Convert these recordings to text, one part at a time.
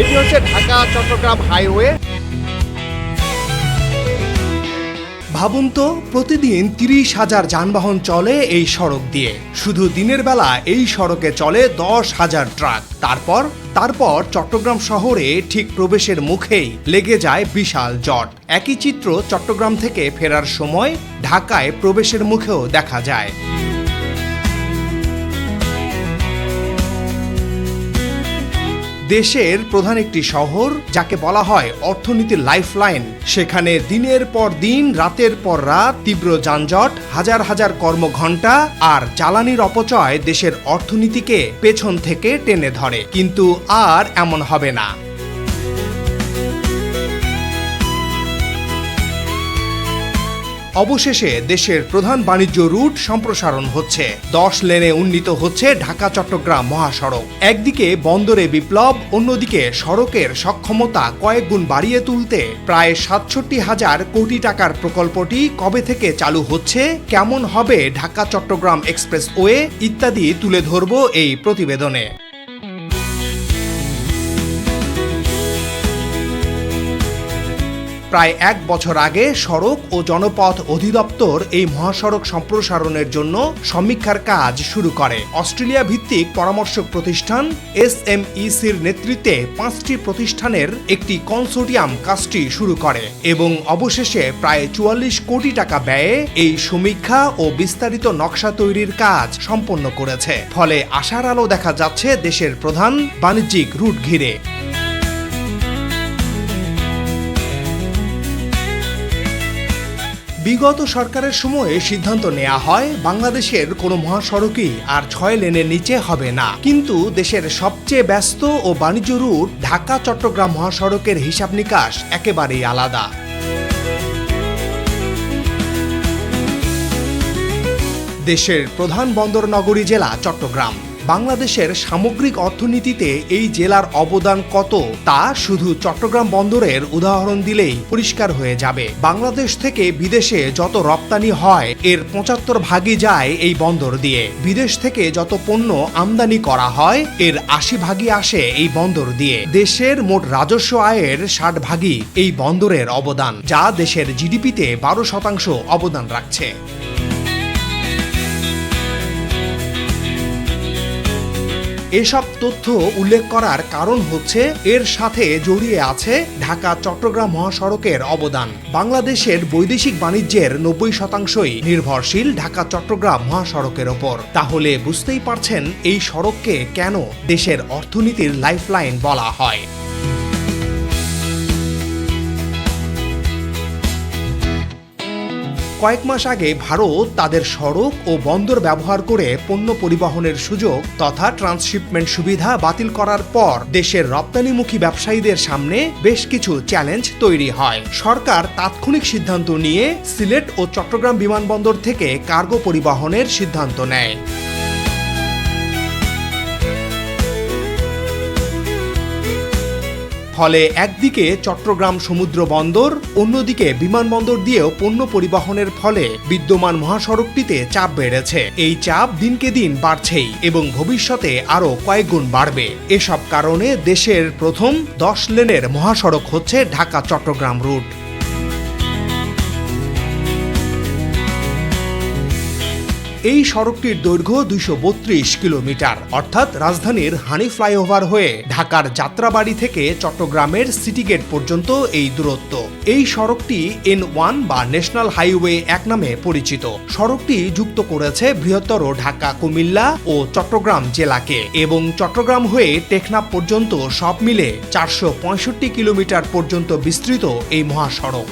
এটি হচ্ছে ঢাকা চট্টগ্রাম হাইওয়ে। ভাবুন তো, প্রতিদিন তিরিশ হাজার যানবাহন চলে এই সড়ক দিয়ে। শুধু দিনের বেলা এই সড়কে চলে দশ হাজার ট্রাক। তারপর তারপর চট্টগ্রাম শহরে ঠিক প্রবেশের মুখেই লেগে যায় বিশাল জট। একই চিত্র চট্টগ্রাম থেকে ফেরার সময় ঢাকায় প্রবেশের মুখেও দেখা যায়। দেশের প্রধান একটি শহর, যাকে বলা হয় অর্থনীতির লাইফলাইন। সেখানে দিনের পর দিন, রাতের পর রাত তীব্র যানজট, হাজার হাজার কর্মঘণ্টা আর জ্বালানির অপচয় দেশের অর্থনীতিকে পেছন থেকে টেনে ধরে। কিন্তু আর এমন হবে না। অবশেষে দেশের প্রধান বাণিজ্য রুট সম্প্রসারণ হচ্ছে। দশ লেনে উন্নীত হচ্ছে ঢাকা, চট্টগ্রাম মহাসড়ক। একদিকে বন্দরে বিপ্লব, অন্যদিকে সড়কের সক্ষমতা কয়েক গুণ বাড়িয়ে তুলতে প্রায় সাতষট্টি হাজার কোটি টাকার প্রকল্পটি কবে থেকে চালু হচ্ছে, কেমন হবে ঢাকা, চট্টগ্রাম এক্সপ্রেস ওয়ে ইত্যাদি তুলে ধরব এই প্রতিবেদনে। প্রায় এক বছর আগে সড়ক ও জনপথ অধিদপ্তর এই মহাসড়ক সম্প্রসারণের জন্য সমীক্ষার কাজ শুরু করে। অস্ট্রেলিয়া ভিত্তিক পরামর্শক প্রতিষ্ঠান এস এম ইসির নেতৃত্বে পাঁচটি প্রতিষ্ঠানের একটি কনসোর্টিয়াম কাজটি শুরু করে এবং অবশেষে প্রায় চুয়াল্লিশ কোটি টাকা ব্যয়ে এই সমীক্ষা ও বিস্তারিত নকশা তৈরির কাজ সম্পন্ন করেছে। ফলে আশার আলো দেখা যাচ্ছে দেশের প্রধান বাণিজ্যিক রুট ঘিরে। বিগত সরকারের সময়ে সিদ্ধান্ত নেওয়া হয়, বাংলাদেশের কোনো মহাসড়কই আর ছয় লেনের নিচে হবে না। কিন্তু দেশের সবচেয়ে ব্যস্ত ও বাণিজ্য রুট ঢাকা চট্টগ্রাম মহাসড়কের হিসাব নিকাশ একেবারেই আলাদা। দেশের প্রধান বন্দর নগরী জেলা চট্টগ্রাম। বাংলাদেশের সামগ্রিক অর্থনীতিতে এই জেলার অবদান কত তা শুধু চট্টগ্রাম বন্দরের উদাহরণ দিলেই পরিষ্কার হয়ে যাবে। বাংলাদেশ থেকে বিদেশে যত রপ্তানি হয়, এর পঁচাত্তর ভাগই যায় এই বন্দর দিয়ে। বিদেশ থেকে যত পণ্য আমদানি করা হয়, এর আশি ভাগই আসে এই বন্দর দিয়ে। দেশের মোট রাজস্ব আয়ের ষাট ভাগই এই বন্দরের অবদান, যা দেশের জিডিপিতে বারো শতাংশ অবদান রাখছে। এসব তথ্য উল্লেখ করার কারণ হচ্ছে এর সাথে জড়িয়ে আছে ঢাকা, চট্টগ্রাম মহাসড়কের অবদান। বাংলাদেশের বৈদেশিক বাণিজ্যের নব্বই শতাংশই নির্ভরশীল ঢাকা, চট্টগ্রাম মহাসড়কের ওপর। তাহলে বুঝতেই পারছেন এই সড়ককে কেন দেশের অর্থনীতির লাইফলাইন বলা হয়। কয়েক মাস আগে ভারত তাদের সড়ক ও বন্দর ব্যবহার করে পণ্য পরিবহনের সুযোগ তথা ট্রান্সশিপমেন্ট সুবিধা বাতিল করার পর দেশের রপ্তানিমুখী ব্যবসায়ীদের সামনে বেশ কিছু চ্যালেঞ্জ তৈরি হয়। সরকার তাৎক্ষণিক সিদ্ধান্ত নিয়ে সিলেট ও চট্টগ্রাম বিমানবন্দর থেকে কার্গো পরিবহনের সিদ্ধান্ত নেয়। ফলে একদিকে চট্টগ্রাম সমুদ্র বন্দর, অন্যদিকে বিমানবন্দর দিয়েও পণ্য পরিবহনের ফলে বিদ্যমান মহাসড়কটিতে চাপ বেড়েছে। এই চাপ দিনকে দিন বাড়ছেই এবং ভবিষ্যতে আরও কয়েক গুণ বাড়বে। এসব কারণে দেশের প্রথম দশ লেনের মহাসড়ক হচ্ছে ঢাকা চট্টগ্রাম রুট। এই সড়কটির দৈর্ঘ্য দুইশ বত্রিশ কিলোমিটার। অর্থাৎ রাজধানীর হানি ফ্লাইওভার হয়ে ঢাকার যাত্রাবাড়ি থেকে চট্টগ্রামের সিটি গেট পর্যন্ত এই দূরত্ব। এই সড়কটি এন ওয়ান বা ন্যাশনাল হাইওয়ে এক নামে পরিচিত। সড়কটি যুক্ত করেছে বৃহত্তর ঢাকা, কুমিল্লা ও চট্টগ্রাম জেলাকে এবং চট্টগ্রাম হয়ে টেকনাফ পর্যন্ত সব মিলে চারশো পঁয়ষট্টি কিলোমিটার পর্যন্ত বিস্তৃত এই মহাসড়ক।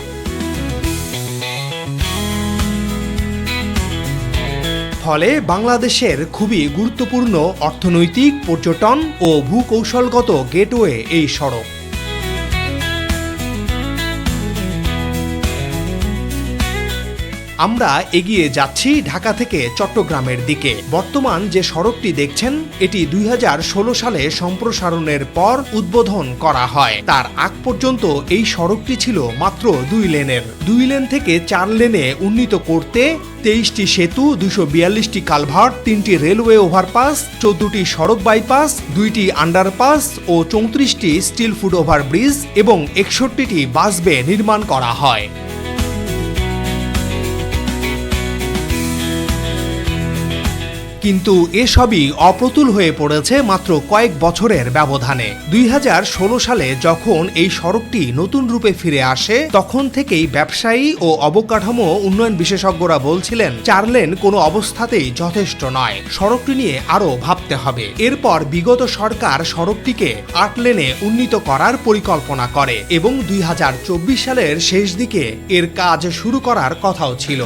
ফলে বাংলাদেশের খুবই গুরুত্বপূর্ণ অর্থনৈতিক পর্যটন ও ভূকৌশলগত গেটওয়ে এই সড়ক। আমরা এগিয়ে যাচ্ছি ঢাকা থেকে চট্টগ্রামের দিকে। বর্তমান যে সড়কটি দেখছেন, এটি দুই হাজার ষোলো সালে সম্প্রসারণের পর উদ্বোধন করা হয়। তার আগ পর্যন্ত এই সড়কটি ছিল মাত্র দুই লেনের। দুই লেন থেকে চার লেনে উন্নীত করতে তেইশটি সেতু দুশো বিয়াল্লিশটি কালভার্ট, তিনটি রেলওয়ে ওভারপাস, চোদ্দটি সড়ক বাইপাস, দুইটি আন্ডারপাস ও চৌত্রিশটি স্টিল ফুট ওভারব্রিজ এবং একষট্টিটি বাসবে নির্মাণ করা হয়। কিন্তু এসবই অপ্রতুল হয়ে পড়েছে মাত্র কয়েক বছরের ব্যবধানে। দুই হাজার ষোলো সালে যখন এই সড়কটি নতুন রূপে ফিরে আসে, তখন থেকেই ব্যবসায়ী ও অবকাঠামো উন্নয়ন বিশেষজ্ঞরা বলছিলেন, চার লেন কোনো অবস্থাতেই যথেষ্ট নয়। সড়কটি নিয়ে আরও ভাবতে হবে। এরপর বিগত সরকার সড়কটিকে আট লেনে উন্নীত করার পরিকল্পনা করে এবং দুই হাজার চব্বিশ সালের শেষ দিকে এর কাজ শুরু করার কথাও ছিল।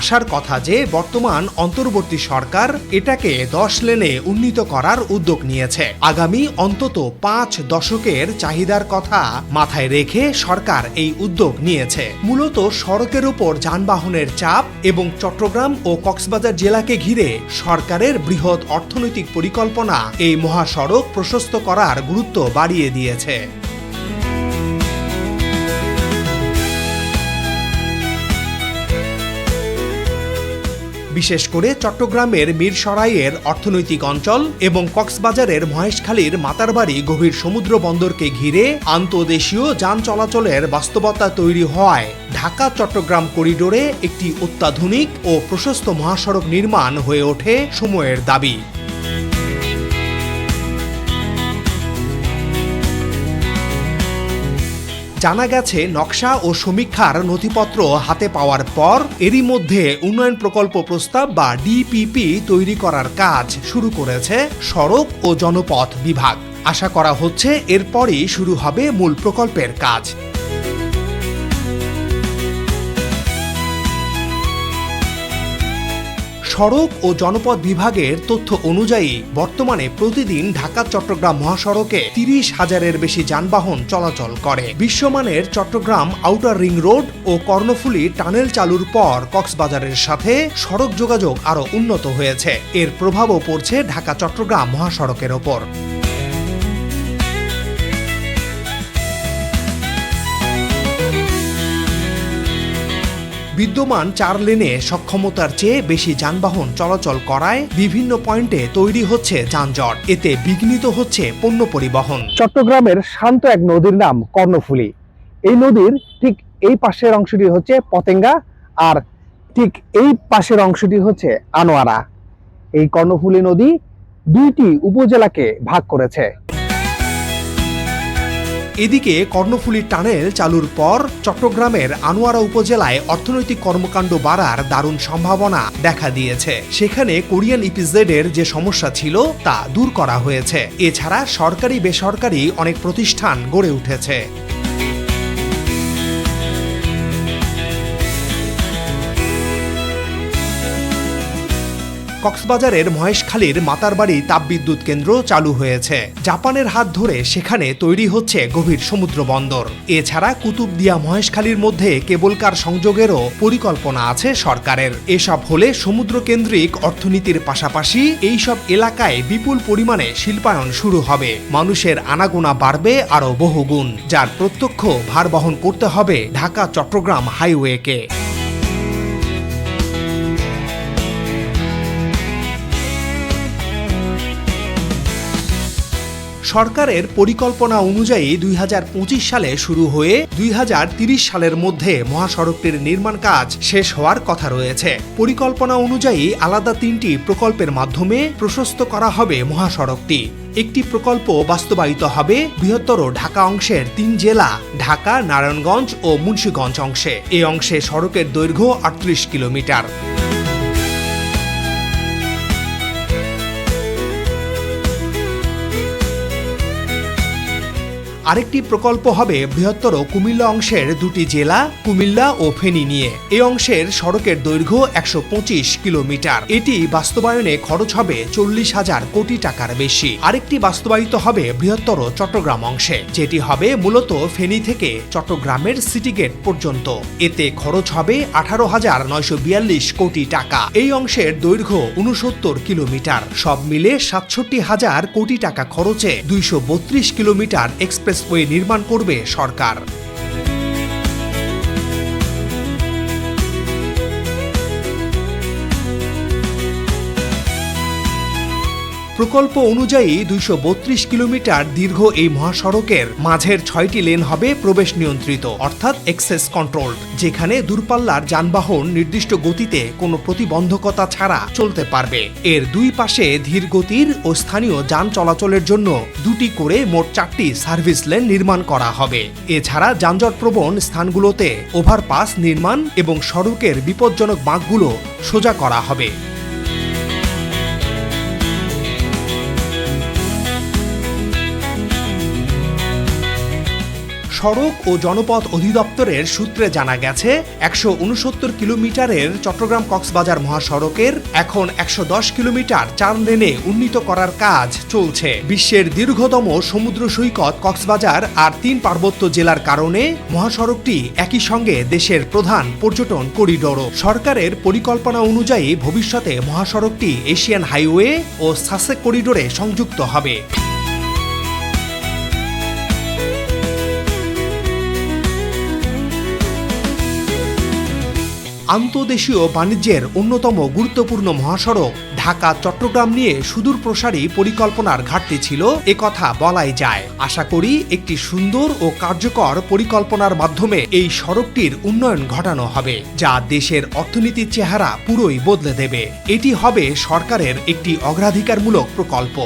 আসার কথা যে বর্তমান অন্তর্বর্তী সরকার এটাকে দশ লেনে উন্নীত করার উদ্যোগ নিয়েছে। আগামী অন্তত পাঁচ দশকের চাহিদার কথা মাথায় রেখে সরকার এই উদ্যোগ নিয়েছে। মূলত সড়কের উপর যানবাহনের চাপ এবং চট্টগ্রাম ও কক্সবাজার জেলাকে ঘিরে সরকারের বৃহৎ অর্থনৈতিক পরিকল্পনা এই মহাসড়ক প্রশস্ত করার গুরুত্ব বাড়িয়ে দিয়েছে। বিশেষ করে চট্টগ্রামের মীরসরাইয়ের অর্থনৈতিক অঞ্চল এবং কক্সবাজারের মহেশখালীর মাতারবাড়ি গভীর সমুদ্র বন্দরকে ঘিরে আন্তদেশীয় যান চলাচলের বাস্তবতা তৈরি হওয়ায় ঢাকা চট্টগ্রাম করিডোরে একটি অত্যাধুনিক ও প্রশস্ত মহাসড়ক নির্মাণ হয়ে ওঠে সময়ের দাবি। জানা গেছে, নকশা ও সমীক্ষার নথিপত্র হাতে পাওয়ার পর এরই মধ্যে উন্নয়ন প্রকল্প প্রস্তাব বা ডিপিপি তৈরি করার কাজ শুরু করেছে সড়ক ও জনপথ বিভাগ। আশা করা হচ্ছে এরপরই শুরু হবে মূল প্রকল্পের কাজ। সড়ক ও জনপথ বিভাগের তথ্য অনুযায়ী বর্তমানে প্রতিদিন ঢাকা চট্টগ্রাম মহাসড়কে তিরিশ হাজারের বেশি যানবাহন চলাচল করে। বিশ্বমানের চট্টগ্রাম আউটার রিং রোড ও কর্ণফুলী টানেল চালুর পর কক্সবাজারের সাথে সড়ক যোগাযোগ আরও উন্নত হয়েছে। এর প্রভাবও পড়ছে ঢাকা চট্টগ্রাম মহাসড়কের ওপর। বিদ্যমান চার লেনে সক্ষমতার চেয়ে বেশি যানবাহন চলাচল করায় বিভিন্ন পয়েন্টে তৈরি হচ্ছে যানজট। এতে বিঘ্নিত হচ্ছে পণ্য পরিবহন। চট্টগ্রামের শান্ত এক নদীর নাম কর্ণফুলী। এই নদীর ঠিক এই পাশের অংশটি হচ্ছে পতেঙ্গা আর ঠিক এই পাশের অংশটি হচ্ছে আনোয়ারা। এই কর্ণফুলী নদী দুইটি উপজেলাকে ভাগ করেছে। এদিকে কর্ণফুলী টানেল চালুর পর চট্টগ্রামের আনোয়ারা উপজেলায় অর্থনৈতিক কর্মকাণ্ড বাড়ার দারুণ সম্ভাবনা দেখা দিয়েছে। সেখানে কোরিয়ান ইপিজেডের যে সমস্যা ছিল, তা দূর করা হয়েছে। এছাড়া সরকারি বেসরকারি অনেক প্রতিষ্ঠান গড়ে উঠেছে। কক্সবাজারের মহেশখালীর মাতারবাড়ি তাপবিদ্যুৎ কেন্দ্র চালু হয়েছে। জাপানের হাত ধরে সেখানে তৈরি হচ্ছে গভীর সমুদ্র বন্দর এছাড়া কুতুবদিয়া মহেশখালীর মধ্যে কেবল কার সংযোগেরও পরিকল্পনা আছে সরকারের। এসব হলে সমুদ্র কেন্দ্রিক অর্থনীতির পাশাপাশি এইসব এলাকায় বিপুল পরিমাণে শিল্পায়ন শুরু হবে। মানুষের আনাগোনা বাড়বে আরও বহুগুণ, যার প্রত্যক্ষ ভার বহন করতে হবে ঢাকা চট্টগ্রাম হাইওয়েকে। সরকারের পরিকল্পনা অনুযায়ী দুই হাজার পঁচিশ সালে শুরু হয়ে দুই সালের মধ্যে মহাসড়কটির নির্মাণ কাজ শেষ হওয়ার কথা রয়েছে। পরিকল্পনা অনুযায়ী আলাদা তিনটি প্রকল্পের মাধ্যমে প্রশস্ত করা হবে মহাসড়কটি। একটি প্রকল্প বাস্তবায়িত হবে বৃহত্তর ঢাকা অংশের তিন জেলা, ঢাকা, নারায়ণগঞ্জ ও মুন্সীগঞ্জ অংশে। এই অংশে সড়কের দৈর্ঘ্য আটত্রিশ কিলোমিটার। আরেকটি প্রকল্প হবে বৃহত্তর কুমিল্লা অংশের দুটি জেলা, কুমিল্লা ও ফেনী নিয়ে। এই অংশের সড়কের দৈর্ঘ্য একশো কিলোমিটার। এটি বাস্তবায়নে খরচ হবে চল্লিশ হাজার কোটি টাকার বেশি। আরেকটি বাস্তবায়িত হবে বৃহত্তর চট্টগ্রাম অংশে, যেটি হবে মূলত ফেনী থেকে চট্টগ্রামের সিটি গেট পর্যন্ত। এতে খরচ হবে আঠারো হাজার নয়শো বিয়াল্লিশ কোটি টাকা। এই অংশের দৈর্ঘ্য উনসত্তর কিলোমিটার। সব মিলে সাতষট্টি হাজার কোটি টাকা খরচে দুইশো বত্রিশ কিলোমিটার এক্সপ্রেসওয়ে নির্মাণ করবে সরকার। প্রকল্প অনুযায়ী দুইশো বত্রিশ কিলোমিটার দীর্ঘ এই মহাসড়কের মাঝের ছয়টি লেন হবে প্রবেশ নিয়ন্ত্রিত, অর্থাৎ এক্সেস কন্ট্রোল যেখানে দূরপাল্লার যানবাহন নির্দিষ্ট গতিতে কোনো প্রতিবন্ধকতা ছাড়া চলতে পারবে। এর দুই পাশে ধীর গতির ও স্থানীয় যান চলাচলের জন্য দুটি করে মোট চারটি সার্ভিস লেন নির্মাণ করা হবে। এছাড়া যানজটপ্রবণ স্থানগুলোতে ওভারপাস নির্মাণ এবং সড়কের বিপজ্জনক বাঁকগুলো সোজা করা হবে। সড়ক ও জনপথ অধিদপ্তরের সূত্রে জানা গেছে, একশো উনসত্তর কিলোমিটারের চট্টগ্রাম কক্সবাজার মহাসড়কের এখন একশো দশ কিলোমিটার চার লেনে উন্নীত করার কাজ চলছে। বিশ্বের দীর্ঘতম সমুদ্র সৈকত কক্সবাজার আর তিন পার্বত্য জেলার কারণে মহাসড়কটি একই সঙ্গে দেশের প্রধান পর্যটন করিডোরও। সরকারের পরিকল্পনা অনুযায়ী ভবিষ্যতে মহাসড়কটি এশিয়ান হাইওয়ে ও সাসেক করিডোরে সংযুক্ত হবে। আন্তদেশীয় বাণিজ্যের অন্যতম গুরুত্বপূর্ণ মহাসড়ক ঢাকা চট্টগ্রাম নিয়ে সুদূর প্রসারী পরিকল্পনার ঘাটতি ছিল, এ কথা বলাই যায়। আশা করি একটি সুন্দর ও কার্যকর পরিকল্পনার মাধ্যমে এই সড়কটির উন্নয়ন ঘটানো হবে, যা দেশের অর্থনীতির চেহারা পুরোই বদলে দেবে। এটি হবে সরকারের একটি অগ্রাধিকারমূলক প্রকল্প।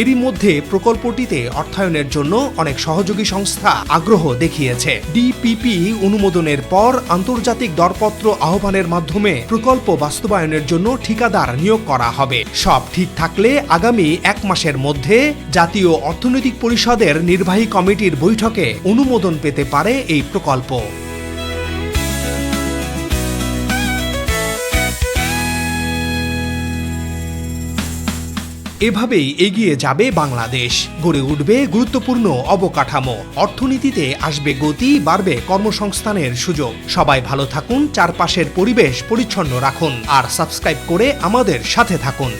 এরই মধ্যে প্রকল্পটিতে অর্থায়নের জন্য অনেক সহযোগী সংস্থা আগ্রহ দেখিয়েছে। ডিপিপি অনুমোদনের পর আন্তর্জাতিক দরপত্র আহ্বানের মাধ্যমে প্রকল্প বাস্তবায়নের জন্য ঠিকাদার নিয়োগ করা হবে। সব ঠিক থাকলে আগামী এক মাসের মধ্যে জাতীয় অর্থনৈতিক পরিষদের নির্বাহী কমিটির বৈঠকে অনুমোদন পেতে পারে এই প্রকল্প। এভাবেই এগিয়ে যাবে বাংলাদেশ। গড়ে উঠবে গুরুত্বপূর্ণ অবকাঠামো। অর্থনীতিতে আসবে গতি, বাড়বে কর্মসংস্থানের সুযোগ। সবাই ভালো থাকুন, চারপাশের পরিবেশ পরিচ্ছন্ন রাখুন। আর সাবস্ক্রাইব করে আমাদের সাথে থাকুন।